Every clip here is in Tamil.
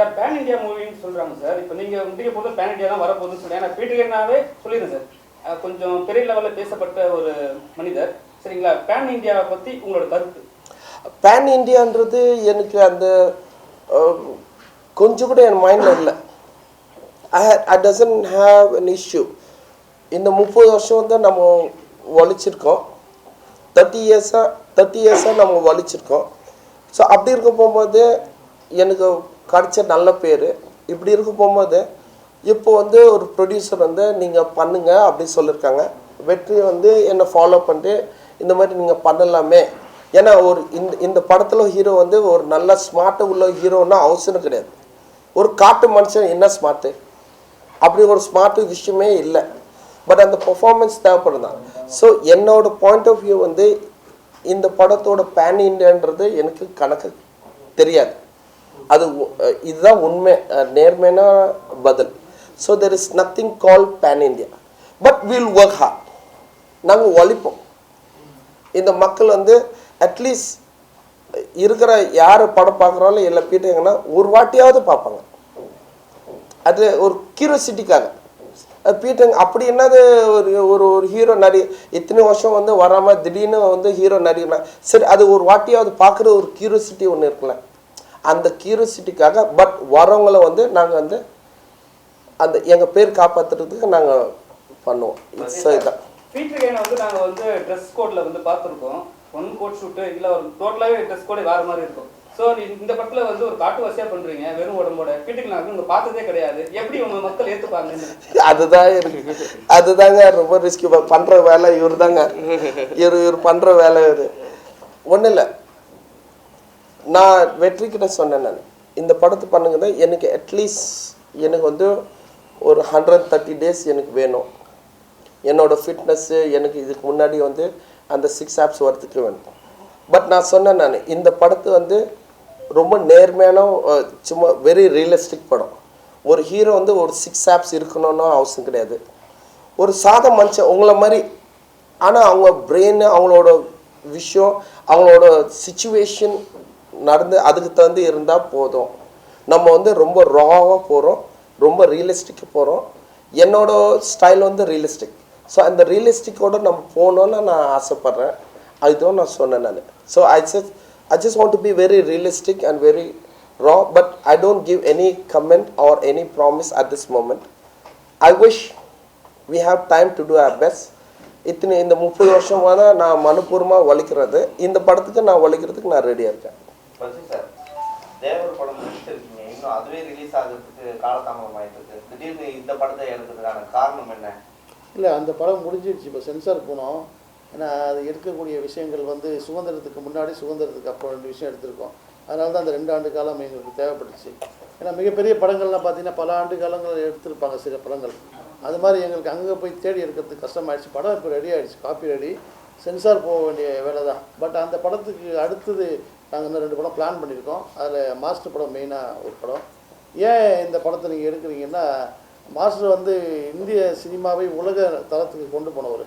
சார் பேன் இந்தியா மூவின்னு சொல்றாங்க சார். இப்போ நீங்க முடிக்க போது பேன் இந்தியா தான் வரப்போகுதுன்னு சொல்லி ஏன்னா பீட்டர்னாவே சொல்லிடுறேன் சார். கொஞ்சம் பெரிய லெவலில் பேசப்பட்ட ஒரு மனிதர். சரிங்களா? பேன் இந்தியாவை பத்தி உங்களோட கருத்து. பேன் இந்தியான்றது எனக்கு அந்த கொஞ்சம் கூட என் மைண்டில் இல்லை. I I doesn't have an issue இந்த முப்பது வருஷம் வந்து நம்ம ஒழிச்சிருக்கோம் தேர்ட்டி இயர்ஸாக தேர்ட்டி இயர்ஸாக நம்ம ஒழிச்சிருக்கோம் ஸோ அப்படி இருக்க போகும்போது எனக்கு கிடச்ச நல்ல பேர். இப்படி இருக்க போகும்போது இப்போ வந்து ஒரு ப்ரொடியூசர் வந்து நீங்கள் பண்ணுங்கள் அப்படி சொல்லியிருக்காங்க வெற்றி வந்து என்னை ஃபாலோ பண்ணிட்டு இந்த மாதிரி நீங்கள் பண்ணலாமே. ஏன்னா ஒரு இந்த இந்த படத்தில் ஹீரோ வந்து ஒரு நல்ல ஸ்மார்ட்டு உள்ள ஹீரோன்னா அவசியம் கிடையாது. ஒரு காட்டு மனுஷன் என்ன ஸ்மார்ட்டு அப்படி ஒரு ஸ்மார்ட்டு விஷயமே இல்லை. பட் அந்த பர்ஃபார்மன்ஸ் தேவைப்படுதான். ஸோ என்னோட பாயிண்ட் ஆஃப் வியூ வந்து இந்த படத்தோட பேன் இண்டியான்றது எனக்கு கணக்கு தெரியாது. அது இதுதான் உண்மை நேர்மையான பதில். So there is nothing call pan India but will work hard நாங்கள் ஒழிப்போம். இந்த மக்கள் வந்து அட்லீஸ்ட் இருக்கிற யார் படம் பார்க்குறாலும் எல்லாம் பீட்டாங்கன்னா ஒரு வாட்டியாவது பார்ப்பாங்க. அது ஒரு கியூரியாசிட்டிக்காக அது அப்படி என்னது ஒரு ஒரு ஒரு ஹீரோ நடி இத்தனை வருஷம் வந்து வராமல் திடீர்னு வந்து ஹீரோ நடிகனா சரி அது ஒரு வாட்டியாவது பார்க்குற ஒரு கியூரியாசிட்டி ஒன்று இருக்குல்ல. அந்த கியூரியாசிட்டிக்காக பட் வரவங்கள வந்து நாங்கள் வந்து அந்த எங்கள் பேர் காப்பாற்றுறதுக்கு நாங்கள் பண்ணுவோம். இட்ஸ் இதுதான் பீட்டர் கேனை வந்து நாங்க வந்து ட்ரெஸ் கோட்ல வந்து பார்த்துருக்கோம். ஒன் கோட் ஷூட்டு இல்ல ஒரு டோட்டலாவே ட்ரெஸ் கோடே வேற மாதிரி இருக்கும். ஸோ இந்த படத்துல வந்து ஒரு காட்டுவாசியா பண்றீங்க வெறும் உடம்போட. பீட்டர் நான் உங்க பார்த்ததே கிடையாது. எப்படி உங்க மக்கள் ஏத்துப்பாங்கன்னு அதுதான் இருக்கு. அதுதாங்க ரொம்ப ரிஸ்க் பண்ற வேலை இவர் தாங்க இவர் இவர் பண்ற வேலை இவர். ஒன்றும் இல்லை நான் வெற்றி கிட்ட சொன்னேன் நான். இந்த படத்தை பண்ணுங்க தான் எனக்கு அட்லீஸ்ட் எனக்கு வந்து ஒரு ஹண்ட்ரட் தேர்ட்டி டேஸ் எனக்கு வேணும். என்னோட ஃபிட்னஸ்ஸு எனக்கு இதுக்கு முன்னாடி வந்து அந்த சிக்ஸ் ஆப்ஸ் வரத்துக்கு வேணும் பட் நான் சொன்னேன் நான் இந்த படத்தை வந்து ரொம்ப நேர்மையான சும்மா வெரி ரியலிஸ்டிக் படம். ஒரு ஹீரோ வந்து ஒரு சிக்ஸ் ஆப்ஸ் இருக்கணும்னு அவசியம் கிடையாது. ஒரு சாத மனுஷன் உங்களை மாதிரி ஆனால் அவங்க பிரெயின் அவங்களோட விஷயம் அவங்களோட சுச்சுவேஷன் நடந்து அதுக்கு தகுந்து இருந்தால் போதும். நம்ம வந்து ரொம்ப ராவாக போகிறோம் ரொம்ப ரியலிஸ்டிக்கு போகிறோம் என்னோட ஸ்டைல் வந்து ரியலிஸ்டிக் ஸோ அந்த ரியலிஸ்டிக்கோட நம்ம போகணுன்னு நான் ஆசைப்பட்றேன். அதுதான் நான் சொன்னேன் நான். So I just I just want to be very realistic and very raw but I don't give any comment or any promise at this moment I wish we have time to do our best இத்தனை இந்த முப்பது வருஷமாக தான் நான் மனுப்பூர்வமாக ஒழிக்கிறது இந்த படத்துக்கு நான் ஒழிக்கிறதுக்கு நான் ரெடியாக இருக்கேன். பசி சார். தேவர் படம் முடிச்சிருக்கீங்க இன்னும் அதுவே ரிலீஸ் ஆகிறதுக்கு காலதாமதம் ஆயிட்டு இருக்கு திடீர்னு இந்த படத்தை எடுக்கிறதுக்கான காரணம் என்ன? இல்லை அந்த படம் முடிஞ்சிடுச்சு இப்போ சென்சார் போனோம். ஏன்னா அது எடுக்கக்கூடிய விஷயங்கள் வந்து சுதந்திரத்துக்கு முன்னாடி சுதந்திரத்துக்கு அப்புறம் ரெண்டு விஷயம் எடுத்திருக்கோம். அதனால தான் அந்த ரெண்டு ஆண்டு காலம் எங்களுக்கு தேவைப்பட்டுச்சு. ஏன்னா மிகப்பெரிய படங்கள்லாம் பார்த்தீங்கன்னா பல ஆண்டு காலங்கள் எடுத்திருப்பாங்க சில படங்கள். அது மாதிரி எங்களுக்கு அங்கே போய் தேடி எடுக்கிறதுக்கு கஷ்டமாயிடுச்சு. படம் இப்போ ரெடி ஆயிடுச்சு. காப்பி ரெடி சென்சார் போக வேண்டிய வேலை தான் பட் அந்த படத்துக்கு அடுத்தது நாங்கள் இன்னும் ரெண்டு படம் பிளான் பண்ணியிருக்கோம். அதில் மாஸ்டர் படம் மெயினாக ஒரு படம். ஏன் இந்த படத்தை நீங்கள் எடுக்கிறீங்கன்னா மாஸ்டர் வந்து இந்திய சினிமாவை உலக தளத்துக்கு கொண்டு போனவர்.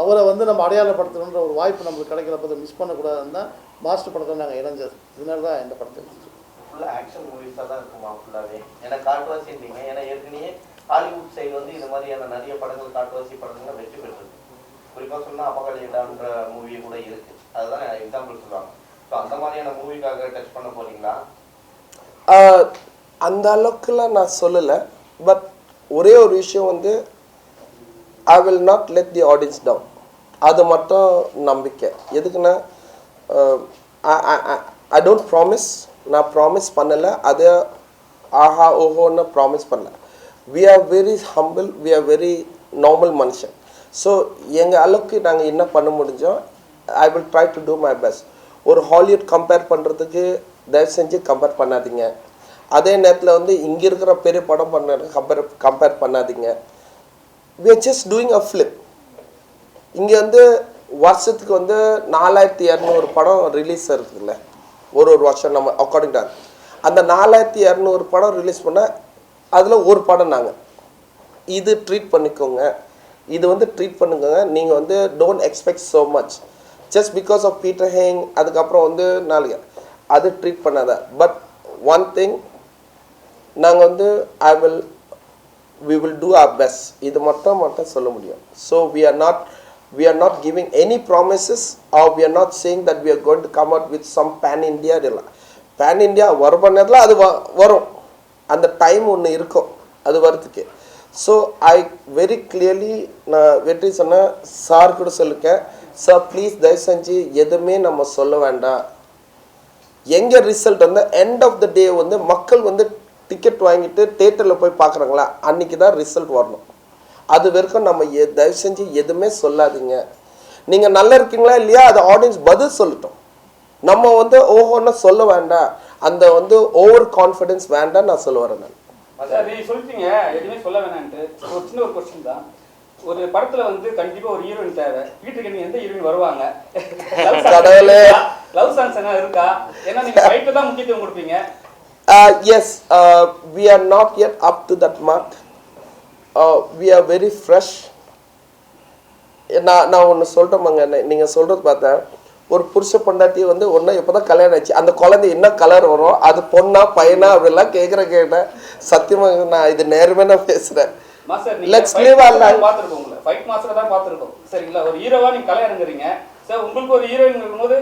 அவரை வந்து நம்ம அடையாளப்படுத்தணுன்ற ஒரு வாய்ப்பு நம்மளுக்கு கிடைக்கிறப்ப அதை மிஸ் பண்ணக்கூடாதுன்னு தான் மாஸ்டர் படத்தை நாங்கள் இணைஞ்சது. இதனால தான் இந்த படத்தை எடுத்தோம். ஃபுல்லாக ஆக்ஷன் மூவிஸாக தான் இருக்குமா ஃபுல்லாகவே ஏன்னா காட்டுவாசின்றீங்க ஏன்னா ஏற்கனவே ஹாலிவுட் சைடு வந்து இந்த மாதிரியான நிறைய படங்கள் காட்டுவாசி படங்கள்லாம் வெற்றி பெற்றிருக்கு குறிப்பாக சொன்னால் அபகலிடான்ற மூவி கூட இருக்கு. அதுதான் எக்ஸாம்பிள் சொல்லுவாங்க ஸோ அந்த மாதிரியான மூவிக்காக டச் பண்ண போறீங்களா? ஆஹ் அந்த அளவுக்குலாம் நான் சொல்லலை. பட் ஒரே ஒரு விஷயம் வந்து I will not let the audience down அது மட்டும் நம்பிக்கை. எதுக்குன்னா ஐ டோன்ட் ப்ராமிஸ் நான் ப்ராமிஸ் பண்ணலை. அதை ஆஹா ஓஹோன்னு ப்ராமிஸ் பண்ணல. We are very humble we are very normal மனுஷன். ஸோ எங்கள் அளவுக்கு நாங்கள் என்ன பண்ண முடிஞ்சோம் I will try to do my best ஒரு ஹாலிவுட் கம்பேர் பண்ணுறதுக்கு தயவு செஞ்சு கம்பேர் பண்ணாதீங்க. அதே நேரத்தில் வந்து இங்கே இருக்கிற பெரிய படம் பண்ண கம்பேர் கம்பேர் பண்ணாதீங்க. We are just doing a flip இங்கே வந்து வருஷத்துக்கு வந்து நாலாயிரத்தி இரநூறு படம் ரிலீஸ் இருக்குதுல்ல ஒரு ஒரு வருஷம் நம்ம அக்கார்டிங் டு அந்த நாலாயிரத்தி இரநூறு படம் ரிலீஸ் பண்ணால் அதில் ஒரு படம் நாங்கள் இது ட்ரீட் பண்ணிக்கோங்க. இது வந்து ட்ரீட் பண்ணுங்க. நீங்கள் வந்து don't expect so much just because of Peter Hein அதுக்கப்புறம் வந்து நாளைக்கு அது ட்ரீட் பண்ணாத. பட் ஒன் திங் நாங்கள் வந்து I will we will do our best இது மட்டும் மட்டும் சொல்ல முடியும். So we are not we are not giving any promises or we are not saying that we are going to come out with some pan india இல்லை பேன் இண்டியா வரும் நேரத்தில் அது வ- வரும். அந்த டைம் ஒன்று இருக்கும். அது வரதுக்கு ஸோ ஐ வெரி கிளியர்லி நான் வெற்றி சொன்னேன் சார் கூட சொல்லிருக்கேன். சார் ப்ளீஸ் தயவு செஞ்சு எதுவுமே நம்ம சொல்ல வேண்டாம். எங்கே ரிசல்ட் வந்து எண்ட் ஆஃப் த டே வந்து மக்கள் வந்து டிக்கெட் வாங்கிட்டு தேட்டரில் போய் பார்க்குறாங்களா? அன்னைக்கு தான் ரிசல்ட் வரணும். அது வரைக்கும் நம்ம எ- தயவு செஞ்சு எதுவுமே சொல்லாதீங்க. நீங்கள் நல்லா இருக்கீங்களா இல்லையா? அது ஆடியன்ஸ் பதில் சொல்லட்டும். நம்ம வந்து ஓஹோன்னு சொல்ல வேண்டாம். அந்த வந்து ஓவர் கான்ஃபிடென்ஸ் வேண்டாம் நான் சொல்ல வரேன். நான் சார் நீங்க சொல்லிட்டீங்க. எதுவுமே சொல்ல வேணான்ட்டு. ஒரு சின்ன ஒரு கொஸ்டின் தான். ஒரு படத்துல வந்து கண்டிப்பா ஒரு ஹீரோயின் தேவை. வீட்டுக்கு எந்த ஹீரோயின் வருவாங்க. லவ் சாங்ஸ் என்ன இருக்கா? ஏன்னா நீங்க ஃபைட்டு தான் முக்கியத்துவம் கொடுப்பீங்க. Yes we are not yet up to that mark we are very fresh நான் நான் ஒன்று சொல்கிறேமாங்க நீங்கள் சொல்கிறது பார்த்தேன். ஒரு புருஷ பொண்டாட்டி வந்து ஒன்று இப்போ தான் கல்யாணம் ஆச்சு அந்த குழந்தை என்ன கலர் வரும்? அது பொண்ணா பையனா அப்படிலாம் கேட்குற கேட்டேன். சத்தியமாக நான் இது நேர்மையாக நான் பேசுகிறேன் our ஃபைட் life. பார்த்துருக்கோம் உங்களை. ஃபைட் மாஸ்டர் தான் பார்த்துருக்கோம். சரிங்களா? ஒரு ஹீரோவா நீங்க கலை இறங்குறீங்க சார் உங்களுக்கு ஒரு ஹீரோயின் இருக்கும்போது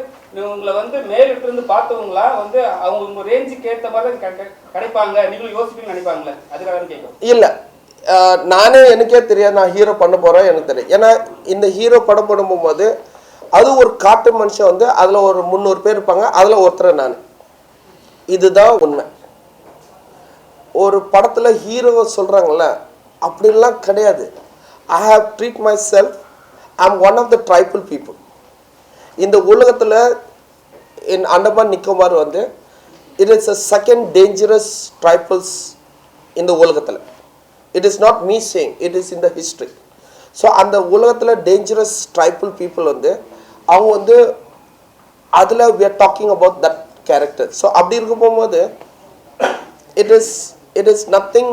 உங்களை வந்து மேலிட்டு இருந்து பார்த்தவங்களா? வந்து அவங்க உங்க ரேஞ்சுக்கு ஏற்ற மாதிரி கிடைப்பாங்க. நீங்களும் யோசிப்பீங்கன்னு நினைப்பாங்களே? அதுக்காக கேட்கும் இல்லை. நானே எனக்கே தெரியாது நான் ஹீரோ பண்ண போகிறேன் எனக்கு தெரியும். ஏன்னா இந்த ஹீரோ படம் பண்ணும்போது அது ஒரு காட்டு மனுஷன் வந்து அதில் ஒரு முந்நூறு பேர் இருப்பாங்க. அதில் ஒருத்தர் நான். இதுதான் உண்மை. ஒரு படத்தில் ஹீரோவை சொல்கிறாங்கல்ல அப்படிலாம் கிடையாது. I have treat myself I am one of the tribal people இந்த உலகத்தில் என் அண்டமான் நிக்கோபார் வந்து it is a second dangerous tribals இந்த உலகத்தில். It is not me saying it is in the history so அந்த உலகத்தில் டேஞ்சரஸ் ட்ரைபிள் பீப்புள் வந்து அவங்க வந்து அதில் we are talking about that character so அப்படி இருக்க போகும்போது it is it is nothing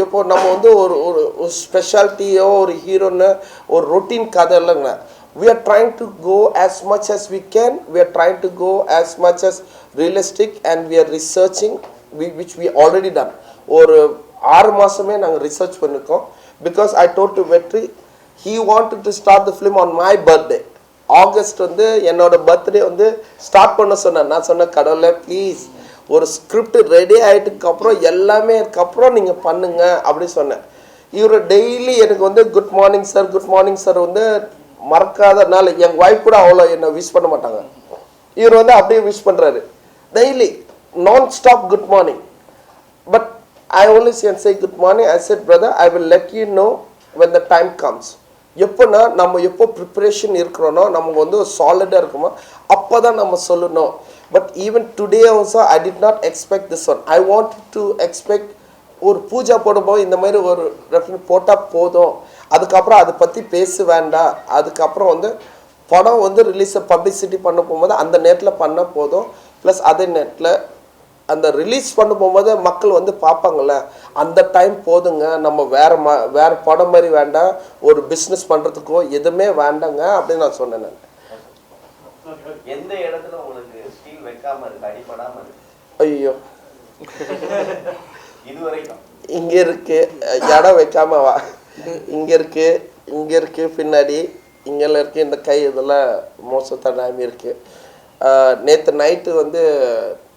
இப்போ நம்ம வந்து ஒரு ஒரு ஸ்பெஷாலிட்டியோ ஒரு ஹீரோன்னு ஒரு ரொட்டீன் கதை இல்லைங்கண்ணா we are trying to go as much as we can we are trying to go as much as realistic and we are researching we which we already done ஒரு ஆறு மாதமே நாங்கள் ரிசர்ச் பண்ணியிருக்கோம் because I Todd to Vetri he want to start the film on my birthday August வந்து என்னோட பர்த்டே வந்து ஸ்டார்ட் பண்ண சொன்னேன். நான் சொன்னேன் கடவுளை ப்ளீஸ் ஒரு ஸ்கிரிப்ட் ரெடி ஆகிட்டுக்கு அப்புறம் எல்லாமே அதுக்கப்புறம் நீங்கள் பண்ணுங்க அப்படி சொன்னேன். இவர் டெய்லி எனக்கு வந்து good morning sir good morning sir வந்து மறக்காதனால என் ஒய்ஃப் கூட அவ்வளோ என்னை விஷ் பண்ண மாட்டாங்க. இவர் வந்து அப்படியே விஷ் பண்ணுறாரு டெய்லி நான் stop good morning but I only said say good morning I said brother I will let you know when the time comes எப்போன்னா நம்ம எப்போ ப்ரிப்பரேஷன் இருக்கிறோனோ நமக்கு வந்து சாலிடாக இருக்குமோ அப்போ தான் நம்ம சொல்லணும். But even today also I did not expect this one I want to expect ஒரு பூஜா போடும்போது இந்த மாதிரி ஒரு ரெஃபரன் போட்டால் போதும். அதுக்கப்புறம் அதை பற்றி பேச வேண்டாம் அதுக்கப்புறம் வந்து படம் வந்து ரிலீஸை பப்ளிசிட்டி பண்ண போகும்போது அந்த நேரத்தில் பண்ணால் போதும். ப்ளஸ் அதே நேரத்தில் அந்த ரிலீஸ் பண்ண போகும்போது மக்கள் வந்து பார்ப்பாங்கல்ல அந்த டைம் போதுங்க நம்ம வேற ம வேற படம் மாதிரி வேண்டாம் ஒரு பிஸ்னஸ் பண்ணுறதுக்கோ எதுவுமே வேண்டாங்க அப்படின்னு நான் சொன்னேன் நான். எந்த இடத்துல உங்களுக்கு ஸ்டீல் வைக்காம இருக்கு அடிபடாம இருக்கு? ஐயோ. இது வரைக்கும். இங்க இருக்கு இடம் வைக்காம வா. இங்க இருக்கு இங்க இருக்கு பின்னாடி இங்கெல்லாம் இருக்கு இந்த கை இதெல்லாம் மோசம் தண்ணாமி இருக்கு நேத்து நைட்டு வந்து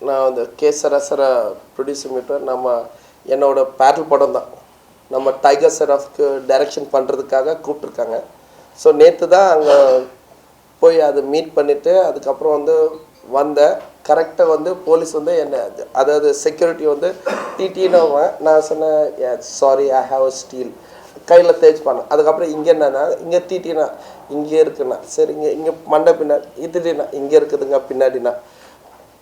நான் அந்த கேசரசர ப்ரொடியூசர் மீட்டர் நம்ம என்னோடய பேரல் படம் தான் நம்ம டைகர் சராஃப்க்கு டைரக்ஷன் பண்ணுறதுக்காக கூப்பிட்ருக்காங்க ஸோ நேற்று தான் அங்கே போய் அதை மீட் பண்ணிவிட்டு அதுக்கப்புறம் வந்து வந்தேன் கரெக்டாக வந்து போலீஸ் வந்து என்ன அதாவது செக்யூரிட்டி வந்து டிடின்னு நான் சொன்னேன் sorry I have a steel கையில் தேய்ச்சி பண்ணேன். அதுக்கப்புறம் இங்கே என்னன்னா இங்கே டிடினா இங்கே இருக்குண்ணா சரி இங்கே இங்கே மண்டை பின்னாடி இதுனா இங்கே இருக்குதுங்க பின்னாடினா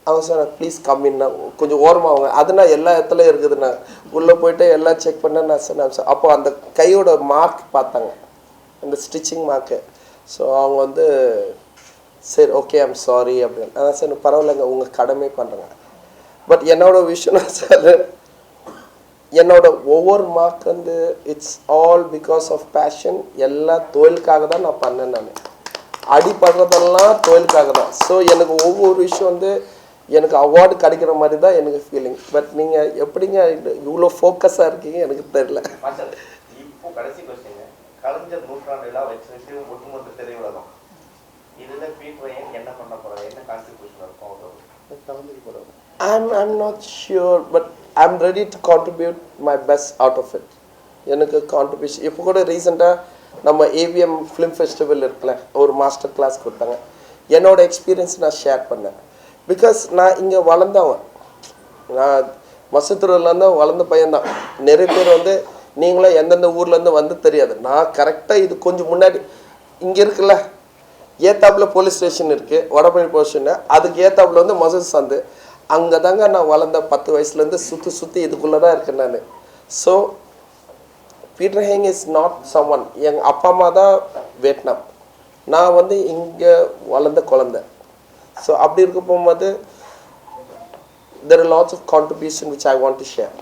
அவங்க சார் ப்ளீஸ் கம்மின்னா கொஞ்சம் ஓரமாக அவங்க அதுனா எல்லா இடத்துலையும் இருக்குதுண்ணா உள்ளே போயிட்டு எல்லாம் செக் பண்ண நான் சொன்னேன் அப்போ அந்த கையோட மார்க் பார்த்தாங்க. அந்த ஸ்டிச்சிங் மார்க்கு ஸோ அவங்க வந்து சரி ஓகே ஐம் சாரி அப்படின்னு. அதான் சார் பரவாயில்லைங்க உங்கள் கடமை பண்ணுறேங்க பட் என்னோட விஷயம்னா சார் என்னோட ஒவ்வொரு மார்க் வந்து it's all because of passion எல்லா தொழிலுக்காக தான் நான் பண்ணேன் நான். அடிப்படுறதெல்லாம் தொழிலுக்காக தான். ஸோ எனக்கு ஒவ்வொரு விஷயம் வந்து எனக்கு அவார்டு கிடைக்கிற மாதிரி தான் எனக்கு ஃபீலிங் பட் நீங்கள் எப்படிங்க இவ்வளோ ஃபோக்கஸாக இருக்கீங்க எனக்கு தெரியல. இப்போ கடைசி கொஸ்டின் கலைஞர் நூற்றாண்டு விழா வச்சிருக்கு ஒட்டுமொத்த திரையுலகம். இதுல பீட்ரையன் என்ன பண்ண போறாரு? என்ன கான்ட்ரிபியூஷன் இருக்கும் அவரோட? கலந்துக்க போகிறாங்க I'm, I'm not sure, but I'm ready to contribute my best out of it. எனக்கு கான்ட்ரிபியூஷன் இப்போ கூட ரீசெண்டாக நம்ம ஏவிஎம் ஃபிலிம் ஃபெஸ்டிவல் இருக்குல்ல ஒரு மாஸ்டர் கிளாஸ் கொடுத்தாங்க. என்னோட எக்ஸ்பீரியன்ஸ் நான் ஷேர் பண்ணேன். பிகாஸ் நான் இங்கே வளர்ந்தவன் நான் மசத்தூர்லேருந்து வளர்ந்த பையன்தான். நிறைய பேர் வந்து நீங்களும் எந்தெந்த ஊர்லேருந்து வந்து தெரியாது. நான் கரெக்டாக இது கொஞ்சம் முன்னாடி இங்கே இருக்குல்ல ஏத்தாப்பில் போலீஸ் ஸ்டேஷன் இருக்குது வடபழனி போலீஸ் ஸ்டேஷன் அதுக்கு ஏத்தாப்பில் வந்து மசூத் சந்து. அங்கே தாங்க நான் வளர்ந்த பத்து வயசுலேருந்து சுற்றி சுற்றி இதுக்குள்ளே தான் இருக்கேன் நான். So Peter Hein is not someone எங்கள் அப்பா அம்மா தான் வியட்நாம் நான் வந்து இங்கே வளர்ந்த குழந்தை. ஸோ அப்படி இருக்க போகும்போது there lots of contribution which I want to share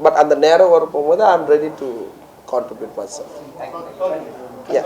but அந்த நேரம் வர போகும்போது I am ready to contribute myself Yeah.